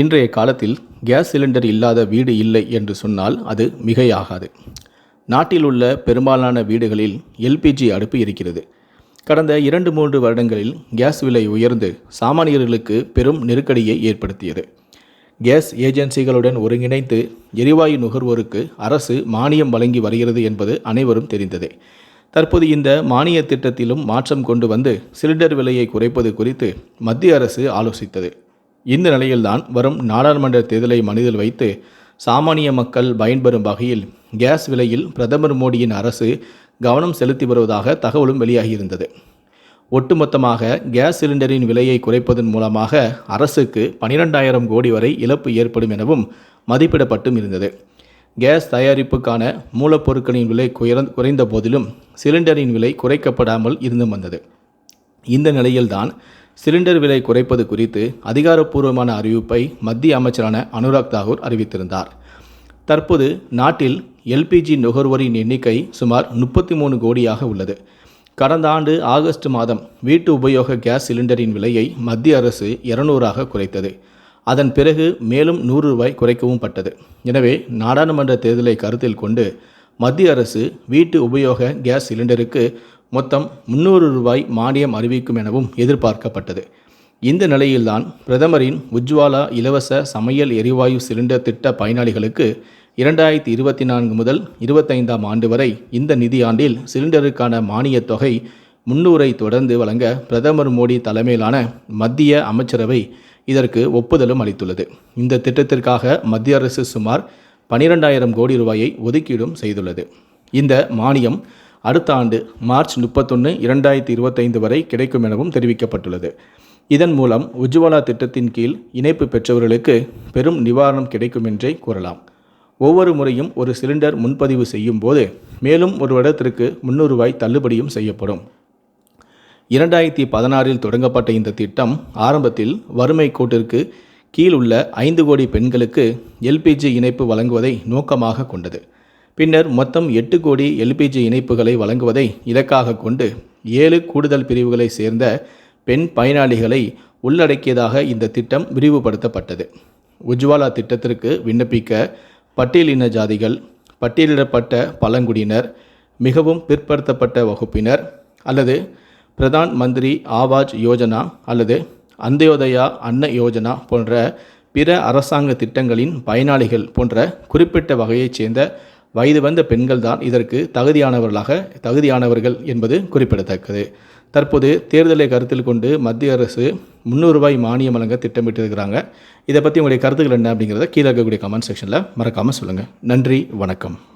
இன்றைய காலத்தில் gas cylinder இல்லாத வீடு இல்லை என்று சொன்னால் அது மிகையாகாது. நாட்டில் உள்ள பெரும்பாலான வீடுகளில் எல்பிஜி அடுப்பு இருக்கிறது. கடந்த இரண்டு மூன்று வருடங்களில் கேஸ் விலை உயர்ந்து சாமானியர்களுக்கு பெரும் நெருக்கடியை ஏற்படுத்தியது. கேஸ் ஏஜென்சிகளுடன் ஒருங்கிணைத்து எரிவாயு நுகர்வோருக்கு அரசு மானியம் வழங்கி வருகிறது என்பது அனைவரும் தெரிந்ததே. தற்போது இந்த மானிய திட்டத்திலும் மாற்றம் கொண்டு வந்து சிலிண்டர் விலையை குறைப்பது குறித்து மத்திய அரசு ஆலோசித்தது. இந்த நிலையில்தான் வரும் நாடாளுமன்ற தேர்தலை மனதில் வைத்து சாமானிய மக்கள் பயன்பெறும் வகையில் கேஸ் விலையில் பிரதமர் மோடியின் அரசு கவனம் செலுத்தி வருவதாக தகவலும் வெளியாகியிருந்தது. ஒட்டுமொத்தமாக கேஸ் சிலிண்டரின் விலையை குறைப்பதன் மூலமாக அரசுக்கு பனிரெண்டாயிரம் கோடி வரை இழப்பு ஏற்படும் எனவும் மதிப்பிடப்பட்டும் இருந்தது. கேஸ் தயாரிப்புக்கான மூலப்பொருட்களின் விலை குறைந்த போதிலும் சிலிண்டரின் விலை குறைக்கப்படாமல் இருந்து வந்தது. இந்த நிலையில்தான் சிலிண்டர் விலை குறைப்பது குறித்து அதிகாரப்பூர்வமான அறிவிப்பை மத்திய அமைச்சரான அனுராக் தாகூர் அறிவித்திருந்தார். தற்போது நாட்டில் எல்பிஜி நுகர்வோரின் எண்ணிக்கை சுமார் முப்பத்தி மூணு கோடியாக உள்ளது. கடந்த ஆண்டு ஆகஸ்ட் மாதம் வீட்டு உபயோக கேஸ் சிலிண்டரின் விலையை மத்திய அரசு இருநூறாக குறைத்தது. அதன் பிறகு மேலும் நூறு ரூபாய் குறைக்கவும் பட்டது. எனவே நாடாளுமன்ற தேர்தலை கருத்தில் கொண்டு மத்திய அரசு வீட்டு உபயோக கேஸ் சிலிண்டருக்கு மொத்தம் முந்நூறு ரூபாய் மானியம் அறிவிக்கும் எனவும் எதிர்பார்க்கப்பட்டது. இந்த நிலையில்தான் பிரதமரின் உஜ்வாலா இலவச சமையல் எரிவாயு சிலிண்டர் திட்ட பயனாளிகளுக்கு இரண்டாயிரத்தி இருபத்தி நான்கு முதல் இருபத்தைந்தாம் ஆண்டு வரை இந்த நிதியாண்டில் சிலிண்டருக்கான மானியத் தொகை முன்னூறை தொடர்ந்து வழங்க பிரதமர் மோடி தலைமையிலான மத்திய அமைச்சரவை இதற்கு ஒப்புதலும் அளித்துள்ளது. இந்த திட்டத்திற்காக மத்திய அரசு சுமார் பனிரெண்டாயிரம் கோடி ரூபாயை ஒதுக்கீடும் செய்துள்ளது. இந்த மானியம் அடுத்த ஆண்டு மார்ச் முப்பத்தொன்று இரண்டாயிரத்தி இருபத்தைந்து வரை கிடைக்கும் எனவும் தெரிவிக்கப்பட்டுள்ளது. இதன் மூலம் உஜ்வாலா திட்டத்தின் கீழ் இணைப்பு பெற்றவர்களுக்கு பெரும் நிவாரணம் கிடைக்கும் என்றே கூறலாம். ஒவ்வொரு முறையும் ஒரு சிலிண்டர் முன்பதிவு செய்யும் போது மேலும் ஒரு வருடத்திற்கு முன்னூறு ரூபாய் தள்ளுபடியும் செய்யப்படும். இரண்டாயிரத்தி பதினாறில் தொடங்கப்பட்ட இந்த திட்டம் ஆரம்பத்தில் வறுமை கோட்டிற்கு கீழ் உள்ள ஐந்து கோடி பெண்களுக்கு எல்பிஜி இணைப்பு வழங்குவதை நோக்கமாக கொண்டது. பின்னர் மொத்தம் எட்டு கோடி எல்பிஜி இணைப்புகளை வழங்குவதை இலக்காக கொண்டு ஏழு கூடுதல் பிரிவுகளை சேர்ந்த பெண் பயனாளிகளை உள்ளடக்கியதாக இந்த திட்டம் விரிவுபடுத்தப்பட்டது. உஜ்வாலா திட்டத்திற்கு விண்ணப்பிக்க பட்டியலின ஜாதிகள் பட்டியலிடப்பட்ட பழங்குடியினர் மிகவும் பிற்படுத்தப்பட்ட வகுப்பினர் அல்லது பிரதான் மந்திரி ஆவாஜ் யோஜனா அல்லது அந்தயோதயா அன்ன யோஜனா போன்ற பிற அரசாங்க திட்டங்களின் பயனாளிகள் போன்ற குறிப்பிட்ட வகையைச் சேர்ந்த வயது வந்த பெண்கள் தான் இதற்கு தகுதியானவர்களாக தகுதியானவர்கள் என்பது குறிப்பிடத்தக்கது. தற்போது தேர்தலை கருத்தில் கொண்டு மத்திய அரசு முந்நூறு ரூபாய் மானியம் வழங்க திட்டமிட்டிருக்கிறாங்க. இதை பற்றி உங்களுடைய கருத்துக்கள் என்ன அப்படிங்கிறத கீழே இருக்கக்கூடிய கமெண்ட் செக்ஷனில் மறக்காமல் சொல்லுங்கள் நன்றி வணக்கம்.